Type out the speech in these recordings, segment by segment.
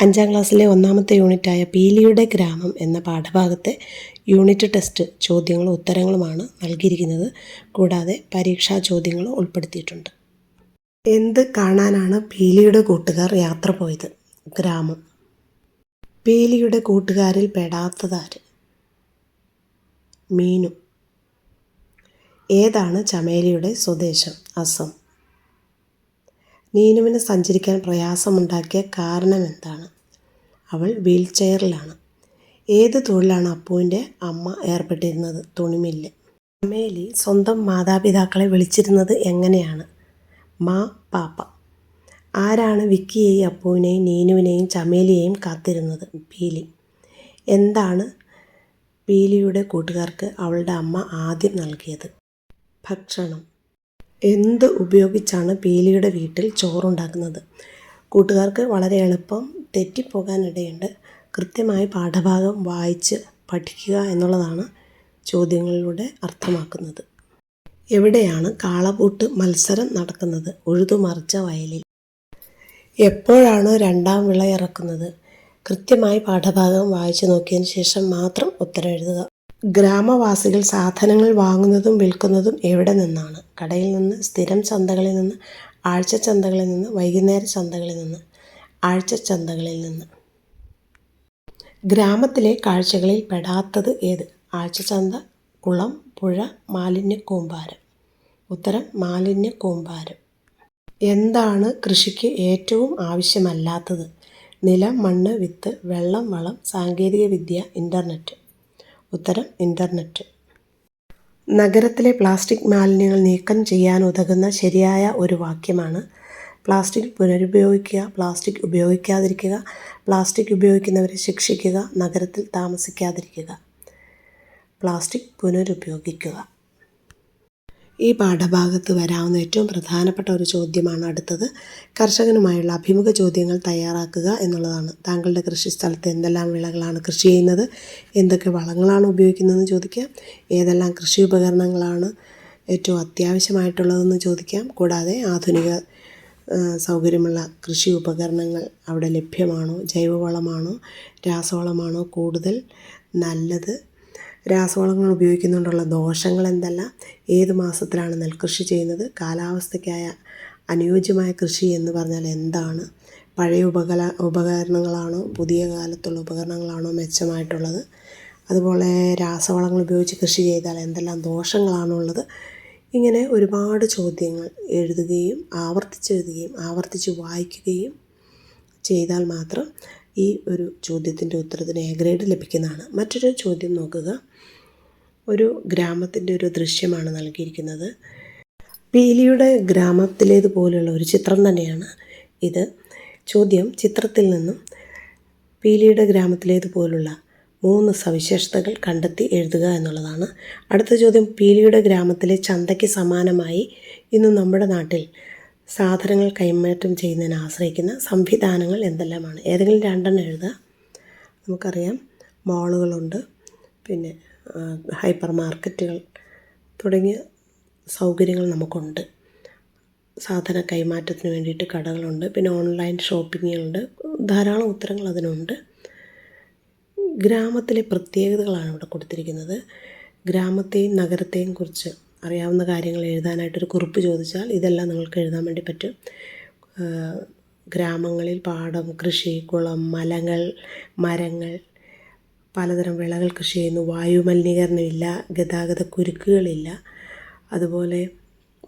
അഞ്ചാം ക്ലാസ്സിലെ ഒന്നാമത്തെ യൂണിറ്റായ പീലിയുടെ ഗ്രാമം എന്ന പാഠഭാഗത്തെ യൂണിറ്റ് ടെസ്റ്റ് ചോദ്യങ്ങളും ഉത്തരങ്ങളുമാണ് നൽകിയിരിക്കുന്നത്. കൂടാതെ പരീക്ഷാ ചോദ്യങ്ങളും ഉൾപ്പെടുത്തിയിട്ടുണ്ട്. എന്ത് കാണാനാണ് പീലിയുടെ കൂട്ടുകാർ യാത്ര പോയത്? ഗ്രാമം. പീലിയുടെ കൂട്ടുകാരിൽ പെടാത്തതാര്? മീനു. ഏതാണ് ചമേലിയുടെ സ്വദേശം? അസം. നീനുവിന് സഞ്ചരിക്കാൻ പ്രയാസമുണ്ടാക്കിയ കാരണം എന്താണ്? അവൾ വീൽ ചെയറിലാണ് ഏത് തൊഴിലാണ് അപ്പുവിന്റെ അമ്മ ഏർപ്പെട്ടിരുന്നത്? തുണിമില്ല്. ചമേലി സ്വന്തം മാതാപിതാക്കളെ വിളിച്ചിരുന്നത് എങ്ങനെയാണ്? മാ പാപ്പ. ആരാണ് വിക്കിയെയും അപ്പുവിനെയും നീനുവിനെയും ചമേലിയെയും കാത്തിരുന്നത്? പീലി. എന്താണ് പീലിയുടെ കൂട്ടുകാർക്ക് അവളുടെ അമ്മ ആദ്യം നൽകിയത്? ഭക്ഷണം. എന്ത് ഉപയോഗിച്ചാണ് പീലിയുടെ വീട്ടിൽ ചോറുണ്ടാക്കുന്നത്? കൂട്ടുകാർക്ക് വളരെ എളുപ്പം തെറ്റിപ്പോകാനിടയുണ്ട്. കൃത്യമായി പാഠഭാഗം വായിച്ച് പഠിക്കുക എന്നുള്ളതാണ് ചോദ്യങ്ങളിലൂടെ അർത്ഥമാക്കുന്നത്. എവിടെയാണ് കാളപൂട്ട് മത്സരം നടക്കുന്നത്? ഉഴുതുമറിച്ച വയലിൽ. എപ്പോഴാണ് രണ്ടാം വിള ഇറക്കുന്നത്? കൃത്യമായി പാഠഭാഗം വായിച്ചു നോക്കിയതിന് ശേഷം മാത്രം ഉത്തരം എഴുതുക. ഗ്രാമവാസികൾ സാധനങ്ങൾ വാങ്ങുന്നതും വിൽക്കുന്നതും എവിടെ നിന്നാണ്? കടയിൽ നിന്ന് സ്ഥിരം ചന്തകളിൽ നിന്ന് ആഴ്ച ചന്തകളിൽ നിന്ന് വൈകുന്നേര ചന്തകളിൽ നിന്ന് ആഴ്ച ചന്തകളിൽ നിന്ന്. ഗ്രാമത്തിലെ കാഴ്ചകളിൽ പെടാത്തത് ഏത്? ആഴ്ച ചന്ത കുളം പുഴ മാലിന്യ കൂമ്പാരം. ഉത്തരം മാലിന്യ കൂമ്പാരം. എന്താണ് കൃഷിക്ക് ഏറ്റവും ആവശ്യമല്ലാത്തത്? നിലം മണ്ണ് വിത്ത് വെള്ളം വളം സാങ്കേതികവിദ്യ ഇന്റർനെറ്റ്. ഉത്തരം ഇന്റർനെറ്റ് നഗരത്തിലെ പ്ലാസ്റ്റിക് മാലിന്യങ്ങൾ നീക്കം ചെയ്യാൻ ഉതകുന്ന ശരിയായ ഒരു വാക്യമാണ്. പ്ലാസ്റ്റിക് പുനരുപയോഗിക്കുക പ്ലാസ്റ്റിക് ഉപയോഗിക്കാതിരിക്കുക പ്ലാസ്റ്റിക് ഉപയോഗിക്കുന്നവരെ ശിക്ഷിക്കുക നഗരത്തിൽ താമസിക്കാതിരിക്കുക. പ്ലാസ്റ്റിക് പുനരുപയോഗിക്കുക. ഈ പാഠഭാഗത്ത് വരാവുന്ന ഏറ്റവും പ്രധാനപ്പെട്ട ഒരു ചോദ്യമാണ് അടുത്തത്. കർഷകനുമായുള്ള അഭിമുഖ ചോദ്യങ്ങൾ തയ്യാറാക്കുക എന്നുള്ളതാണ്. താങ്കളുടെ കൃഷി കൃഷിസ്ഥലത്ത് എന്തെല്ലാം വിളകളാണ് കൃഷി ചെയ്യുന്നത്? എന്തൊക്കെ വളങ്ങളാണ് ഉപയോഗിക്കുന്നതെന്ന് ചോദിക്കാം. ഏതെല്ലാം കൃഷി ഉപകരണങ്ങളാണ് ഏറ്റവും അത്യാവശ്യമായിട്ടുള്ളതെന്ന് ചോദിക്കാം. കൂടാതെ ആധുനിക സൗകര്യമുള്ള കൃഷി ഉപകരണങ്ങൾ അവിടെ ലഭ്യമാണോ? ജൈവവളമാണോ? രാസവളമാണോ? കൂടുതൽ നല്ലത്? രാസവളങ്ങൾ ഉപയോഗിക്കുന്നതുകൊണ്ടുള്ള ദോഷങ്ങൾ എന്തെല്ലാം ഏത് മാസത്തിലാണ് നെൽകൃഷി ചെയ്യുന്നത്? കാലാവസ്ഥയ്ക്കായ അനുയോജ്യമായ കൃഷി എന്ന് പറഞ്ഞാൽ എന്താണ്? പഴയ ഉപകല ഉപകരണങ്ങളാണോ? പുതിയ കാലത്തുള്ള ഉപകരണങ്ങളാണോ മെച്ചമായിട്ടുള്ളത്? അതുപോലെ രാസവളങ്ങൾ ഉപയോഗിച്ച് കൃഷി ചെയ്താൽ എന്തെല്ലാം ദോഷങ്ങളാണുള്ളത്? ഇങ്ങനെ ഒരുപാട് ചോദ്യങ്ങൾ എഴുതുകയും ആവർത്തിച്ചെഴുതുകയും ആവർത്തിച്ച് വായിക്കുകയും ചെയ്താൽ മാത്രം ഈ ഒരു ചോദ്യത്തിന്റെ ഉത്തരത്തിന് എ ഗ്രേഡ് ലഭിക്കുന്നതാണ്. മറ്റൊരു ചോദ്യം നോക്കുക. ഒരു ഗ്രാമത്തിന്റെ ഒരു ദൃശ്യമാണ് നൽകിയിരിക്കുന്നത്. പീലിയുടെ ഗ്രാമത്തിലേതുപോലെയുള്ള ഒരു ചിത്രം തന്നെയാണ് ഇത്. ചോദ്യം ചിത്രത്തിൽ നിന്നും പീലിയുടെ ഗ്രാമത്തിലേതുപോലുള്ള മൂന്ന് സവിശേഷതകൾ കണ്ടെത്തി എഴുതുക എന്നുള്ളതാണ്. അടുത്ത ചോദ്യം പീലിയുടെ ഗ്രാമത്തിലെ ചന്തയ്ക്ക് സമാനമായി ഇന്ന് നമ്മുടെ നാട്ടിൽ സാധനങ്ങൾ കൈമാറ്റം ചെയ്യുന്നതിനെ ആശ്രയിക്കുന്ന സംവിധാനങ്ങൾ എന്തെല്ലാമാണ്? ഏതെങ്കിലും രണ്ടെണ്ണം എഴുതുക. നമുക്കറിയാം മോളുകളുണ്ട്. പിന്നെ ഹൈപ്പർ മാർക്കറ്റുകൾ തുടങ്ങിയ സൗകര്യങ്ങൾ നമുക്കുണ്ട്. സാധന കൈമാറ്റത്തിന് വേണ്ടിയിട്ട് കടകളുണ്ട്. പിന്നെ ഓൺലൈൻ ഷോപ്പിങ്ങുകളുണ്ട്. ധാരാളം ഉത്തരങ്ങൾ അതിനുണ്ട്. ഗ്രാമത്തിലെ പ്രത്യേകതകളാണ് ഇവിടെ കൊടുത്തിരിക്കുന്നത്. ഗ്രാമത്തെയും നഗരത്തെയും കുറിച്ച് അറിയാവുന്ന കാര്യങ്ങൾ എഴുതാനായിട്ടൊരു കുറിപ്പ് ചോദിച്ചാൽ ഇതെല്ലാം നിങ്ങൾക്ക് എഴുതാൻ വേണ്ടി പറ്റും. ഗ്രാമങ്ങളിൽ പാടം കൃഷി കുളം മലകൾ മരങ്ങൾ പലതരം വിളകൾ കൃഷി ചെയ്യുന്നു. വായു മലിനീകരണമില്ല ഗതാഗത കുരുക്കുകളില്ല. അതുപോലെ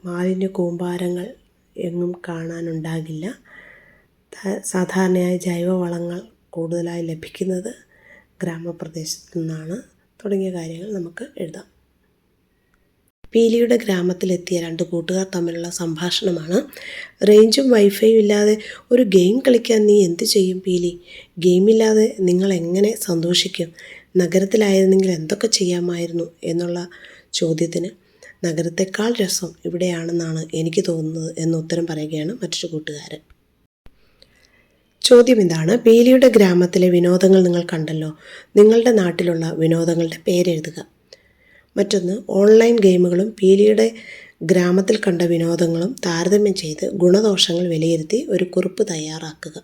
മാലിന്യ കൂമ്പാരങ്ങൾ എങ്ങും കാണാനുണ്ടാകില്ല. സാധാരണയായി ജൈവവളങ്ങൾ കൂടുതലായി ലഭിക്കുന്നത് ഗ്രാമപ്രദേശത്തു നിന്നാണ്. തുടങ്ങിയ കാര്യങ്ങൾ നമുക്ക് എഴുതാം. പീലിയുടെ ഗ്രാമത്തിലെത്തിയ രണ്ട് കൂട്ടുകാർ തമ്മിലുള്ള സംഭാഷണമാണ്. റേഞ്ചും വൈഫൈയും ഇല്ലാതെ ഒരു ഗെയിം കളിക്കാൻ നീ എന്ത് ചെയ്യും പീലി? ഗെയിമില്ലാതെ നിങ്ങൾ എങ്ങനെ സന്തോഷിക്കും? നഗരത്തിലായിരുന്നെങ്കിൽ എന്തൊക്കെ ചെയ്യാമായിരുന്നു എന്നുള്ള ചോദ്യത്തിന് നഗരത്തെക്കാൾ രസം ഇവിടെയാണെന്നാണ് എനിക്ക് തോന്നുന്നത് എന്ന് ഉത്തരം പറയുകയാണ് മറ്റൊരു കൂട്ടുകാരൻ. ചോദ്യം ഇതാണ്. പീലിയുടെ ഗ്രാമത്തിലെ വിനോദങ്ങൾ നിങ്ങൾ കണ്ടല്ലോ. നിങ്ങളുടെ നാട്ടിലുള്ള വിനോദങ്ങളുടെ പേരെഴുതുക. മറ്റൊന്ന് ഓൺലൈൻ ഗെയിമുകളും പീലിയുടെ ഗ്രാമത്തിൽ കണ്ട വിനോദങ്ങളും താരതമ്യം ചെയ്ത് ഗുണദോഷങ്ങൾ വിലയിരുത്തി ഒരു കുറിപ്പ് തയ്യാറാക്കുക.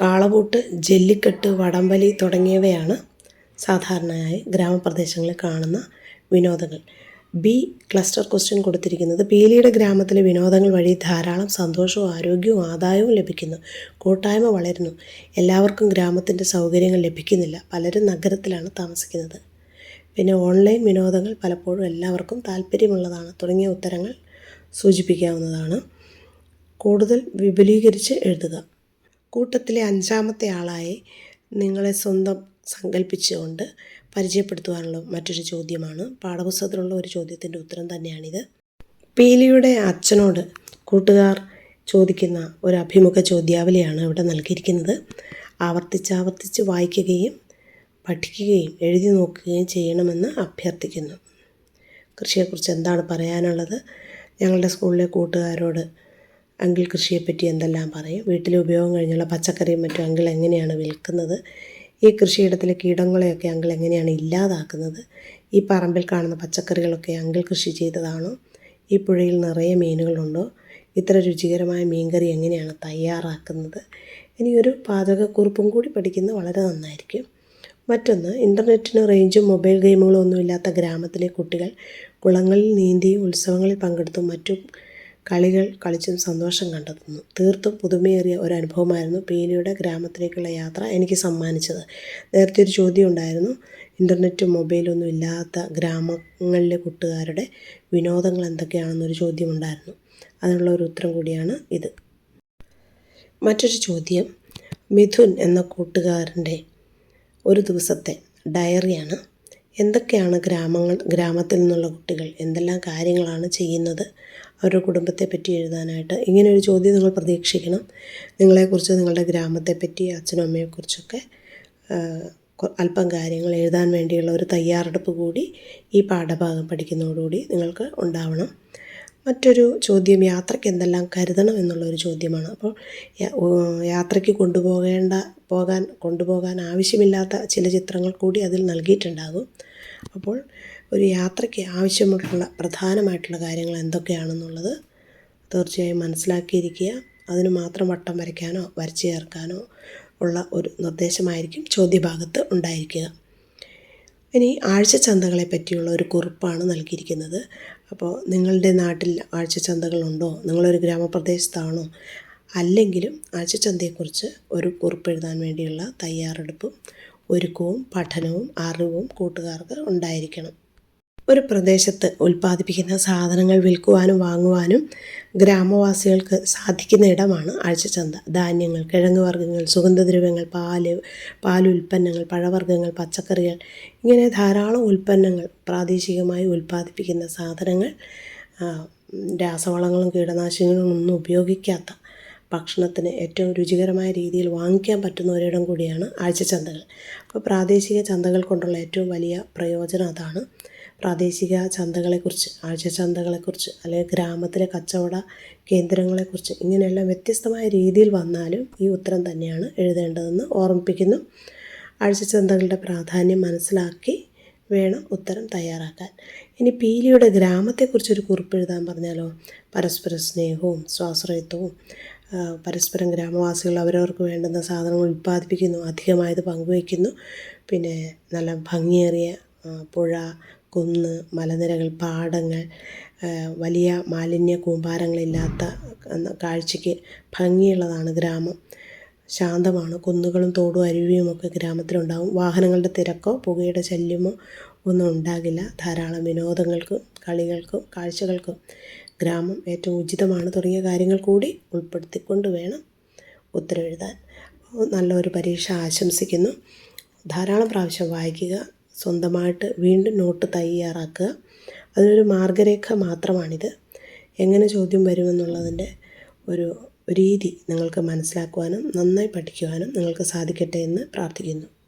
കാളപൂട്ട് ജല്ലിക്കെട്ട് വടംവലി തുടങ്ങിയവയാണ് സാധാരണയായി ഗ്രാമപ്രദേശങ്ങളിൽ കാണുന്ന വിനോദങ്ങൾ. ബി ക്ലസ്റ്റർ ക്വസ്റ്റ്യൻ കൊടുത്തിരിക്കുന്നത് പീലിയുടെ ഗ്രാമത്തിലെ വിനോദങ്ങൾ വഴി ധാരാളം സന്തോഷവും ആരോഗ്യവും ആദായവും ലഭിക്കുന്നു. കൂട്ടായ്മ വളരുന്നു. എല്ലാവർക്കും ഗ്രാമത്തിന്റെ സൗകര്യങ്ങൾ ലഭിക്കുന്നില്ല. പലരും നഗരത്തിലാണ് താമസിക്കുന്നത്. പിന്നെ ഓൺലൈൻ വിനോദങ്ങൾ പലപ്പോഴും എല്ലാവർക്കും താല്പര്യമുള്ളതാണ്. തുടങ്ങിയ ഉത്തരങ്ങൾ സൂചിപ്പിക്കാവുന്നതാണ്. കൂടുതൽ വിപുലീകരിച്ച് എഴുതുക. കൂട്ടത്തിലെ അഞ്ചാമത്തെ ആളായി നിങ്ങളെ സ്വന്തം സങ്കല്പിച്ചുകൊണ്ട് പരിചയപ്പെടുത്തുവാനുള്ള മറ്റൊരു ചോദ്യമാണ്. പാഠപുസ്തകത്തിലുള്ള ഒരു ചോദ്യത്തിന്റെ ഉത്തരം തന്നെയാണിത്. പീലിയുടെ അച്ഛനോട് കൂട്ടുകാർ ചോദിക്കുന്ന ഒരു അഭിമുഖ ചോദ്യാവലിയാണ് ഇവിടെ നൽകിയിരിക്കുന്നത്. ആവർത്തിച്ചാവർത്തിച്ച് വായിക്കുകയും പഠിക്കുകയും എഴുതി നോക്കുകയും ചെയ്യണമെന്ന് അഭ്യർത്ഥിക്കുന്നു. കൃഷിയെക്കുറിച്ച് എന്താണ് പറയാനുള്ളത്? ഞങ്ങളുടെ സ്കൂളിലെ കൂട്ടുകാരോട് അങ്കിൾ കൃഷിയെപ്പറ്റി എന്തെല്ലാം പറയും? വീട്ടിലെ ഉപയോഗം കഴിഞ്ഞുള്ള പച്ചക്കറിയും മറ്റും അങ്കിൾ എങ്ങനെയാണ് വിൽക്കുന്നത്? ഈ കൃഷിയിടത്തിലെ കീടങ്ങളെയൊക്കെ അങ്കിൾ എങ്ങനെയാണ് ഇല്ലാതാക്കുന്നത്? ഈ പറമ്പിൽ കാണുന്ന പച്ചക്കറികളൊക്കെ അങ്കിൽ കൃഷി ചെയ്തതാണോ? ഈ പുഴയിൽ നിറയെ മീനുകളുണ്ടോ? ഇത്ര രുചികരമായ മീൻകറി എങ്ങനെയാണ് തയ്യാറാക്കുന്നത്? ഇനിയൊരു പാചകക്കുറിപ്പും കൂടി പഠിക്കുന്നത് വളരെ നന്നായിരിക്കും. മറ്റൊന്ന് ഇന്റർനെറ്റിന് റേഞ്ചും മൊബൈൽ ഗെയിമുകളും ഒന്നുമില്ലാത്ത ഗ്രാമത്തിലെ കുട്ടികൾ കുളങ്ങളിൽ നീന്തി ഉത്സവങ്ങളിൽ പങ്കെടുത്തും മറ്റും കളികൾ കളിച്ചും സന്തോഷം കണ്ടെത്തുന്നു. തീർത്തും പുതുമയേറിയ ഒരു അനുഭവമായിരുന്നു പീലിയുടെ ഗ്രാമത്തിലേക്കുള്ള യാത്ര എനിക്ക് സമ്മാനിച്ചത്. നേരത്തെ ഒരു ചോദ്യം ഉണ്ടായിരുന്നു ഇന്റർനെറ്റും മൊബൈലൊന്നും ഇല്ലാത്ത ഗ്രാമങ്ങളിലെ കൂട്ടുകാരുടെ വിനോദങ്ങൾ എന്തൊക്കെയാണെന്നൊരു ചോദ്യം ഉണ്ടായിരുന്നു. അതിനുള്ള ഒരു ഉത്തരം കൂടിയാണ് ഇത്. മറ്റൊരു ചോദ്യം മിഥുൻ എന്ന കൂട്ടുകാരന്റെ ഒരു ദിവസത്തെ ഡയറിയാണ്. എന്തൊക്കെയാണ് ഗ്രാമങ്ങൾ ഗ്രാമത്തിൽ നിന്നുള്ള കുട്ടികൾ എന്തെല്ലാം കാര്യങ്ങളാണ് ചെയ്യുന്നത് അവരുടെ കുടുംബത്തെ പറ്റി എഴുതാനായിട്ട്? ഇങ്ങനെ ഒരു ചോദ്യം നിങ്ങൾ പ്രതീക്ഷിക്കണം. നിങ്ങളെക്കുറിച്ച് നിങ്ങളുടെ ഗ്രാമത്തെപ്പറ്റി അച്ഛനും അമ്മയെക്കുറിച്ചൊക്കെ അല്പം കാര്യങ്ങൾ എഴുതാൻ വേണ്ടിയുള്ള ഒരു തയ്യാറെടുപ്പ് കൂടി ഈ പാഠഭാഗം പഠിക്കുന്നതോടുകൂടി നിങ്ങൾക്ക് ഉണ്ടാവണം. മറ്റൊരു ചോദ്യം യാത്രയ്ക്ക് എന്തെല്ലാം കരുതണം എന്നുള്ളൊരു ചോദ്യമാണ്. അപ്പോൾ യാത്രയ്ക്ക് കൊണ്ടുപോകേണ്ട പോകാൻ കൊണ്ടുപോകാൻ ആവശ്യമില്ലാത്ത ചില ചിത്രങ്ങൾ കൂടി അതിൽ നൽകിയിട്ടുണ്ടാകും. അപ്പോൾ ഒരു യാത്രയ്ക്ക് ആവശ്യമുള്ള പ്രധാനമായിട്ടുള്ള കാര്യങ്ങൾ എന്തൊക്കെയാണെന്നുള്ളത് തീർച്ചയായും മനസ്സിലാക്കിയിരിക്കുക. അതിന് മാത്രം വട്ടം വരയ്ക്കാനോ വരച്ചു ചേർക്കാനോ ഉള്ള ഒരു നിർദ്ദേശമായിരിക്കും ചോദ്യഭാഗത്ത് ഉണ്ടായിരിക്കുക. ഇനി ആഴ്ച ചന്തകളെ പറ്റിയുള്ള ഒരു കുറിപ്പാണ് നൽകിയിരിക്കുന്നത്. അപ്പോൾ നിങ്ങളുടെ നാട്ടിൽ ആഴ്ചച്ചന്തകളുണ്ടോ? നിങ്ങളൊരു ഗ്രാമപ്രദേശത്താണോ? അല്ലെങ്കിലും ആഴ്ചച്ചന്തയെക്കുറിച്ച് ഒരു കുറിപ്പ് എഴുതാൻ വേണ്ടിയുള്ള തയ്യാറെടുപ്പും ഒരുക്കവും പഠനവും അറിവും കൂട്ടുകാർക്ക് ഉണ്ടായിരിക്കണം. ഒരു പ്രദേശത്ത് ഉൽപ്പാദിപ്പിക്കുന്ന സാധനങ്ങൾ വിൽക്കുവാനും വാങ്ങുവാനും ഗ്രാമവാസികൾക്ക് സാധിക്കുന്ന ഇടമാണ് ആഴ്ചച്ചന്ത. ധാന്യങ്ങൾ കിഴങ്ങ് വർഗങ്ങൾ സുഗന്ധദ്രവ്യങ്ങൾ പാൽ പാലുൽപ്പന്നങ്ങൾ പഴവർഗങ്ങൾ പച്ചക്കറികൾ ഇങ്ങനെ ധാരാളം ഉൽപ്പന്നങ്ങൾ പ്രാദേശികമായി ഉൽപ്പാദിപ്പിക്കുന്ന സാധനങ്ങൾ രാസവളങ്ങളും കീടനാശിനികളും ഒന്നും ഉപയോഗിക്കാത്ത ഭക്ഷണത്തിന് ഏറ്റവും രുചികരമായ രീതിയിൽ വാങ്ങിക്കാൻ പറ്റുന്ന ഒരിടം കൂടിയാണ് ആഴ്ചച്ചന്തകൾ. അപ്പോൾ പ്രാദേശിക ചന്തകൾ കൊണ്ടുള്ള ഏറ്റവും വലിയ പ്രയോജനം അതാണ്. പ്രാദേശിക ചന്തകളെക്കുറിച്ച് ആഴ്ച ചന്തകളെക്കുറിച്ച് അല്ലെങ്കിൽ ഗ്രാമത്തിലെ കച്ചവട കേന്ദ്രങ്ങളെക്കുറിച്ച് ഇങ്ങനെയെല്ലാം വ്യത്യസ്തമായ രീതിയിൽ വന്നാലും ഈ ഉത്തരം തന്നെയാണ് എഴുതേണ്ടതെന്ന് ഓർമ്മിപ്പിക്കുന്നു. ആഴ്ച ചന്തകളുടെ പ്രാധാന്യം മനസ്സിലാക്കി വേണം ഉത്തരം തയ്യാറാക്കാൻ. ഇനി പീലിയുടെ ഗ്രാമത്തെക്കുറിച്ചൊരു കുറിപ്പ് എഴുതാൻ പറഞ്ഞാലോ? പരസ്പര സ്നേഹവും സ്വാശ്രയത്വവും പരസ്പരം ഗ്രാമവാസികൾ അവരവർക്ക് വേണ്ടുന്ന സാധനങ്ങൾ ഉൽപ്പാദിപ്പിക്കുന്നു അധികമായത് പങ്കുവയ്ക്കുന്നു പിന്നെ നല്ല ഭംഗിയേറിയ പുഴ കുന്ന് മലനിരകൾ പാടങ്ങൾ വലിയ മാലിന്യ കൂമ്പാരങ്ങളില്ലാത്ത കാഴ്ചയ്ക്ക് ഭംഗിയുള്ളതാണ് ഗ്രാമം. ശാന്തമാണ്. കുന്നുകളും തോടും അരുവിയുമൊക്കെ ഗ്രാമത്തിലുണ്ടാകും വാഹനങ്ങളുടെ തിരക്കോ പുകയുടെ ശല്യമോ ഒന്നും ഉണ്ടാകില്ല. ധാരാളം വിനോദങ്ങൾക്കും കളികൾക്കും കാഴ്ചകൾക്കും ഗ്രാമം ഏറ്റവും ഉചിതമാണ്. തുടങ്ങിയ കാര്യങ്ങൾ കൂടി ഉൾപ്പെടുത്തിക്കൊണ്ട് വേണം ഉത്തരവെഴുതാൻ. നല്ലൊരു പരീക്ഷ ആശംസിക്കുന്നു. ധാരാളം പ്രാവശ്യം വായിക്കുക. സ്വന്തമായിട്ട് വീണ്ടും നോട്ട് തയ്യാറാക്കുക. അതിനൊരു മാർഗരേഖ മാത്രമാണിത്. എങ്ങനെ ചോദ്യം വരുമെന്നുള്ളതിന്റെ ഒരു രീതി നിങ്ങൾക്ക് മനസ്സിലാക്കുവാനും നന്നായി പഠിക്കുവാനും നിങ്ങൾക്ക് സാധിക്കട്ടെ എന്ന് പ്രാർത്ഥിക്കുന്നു.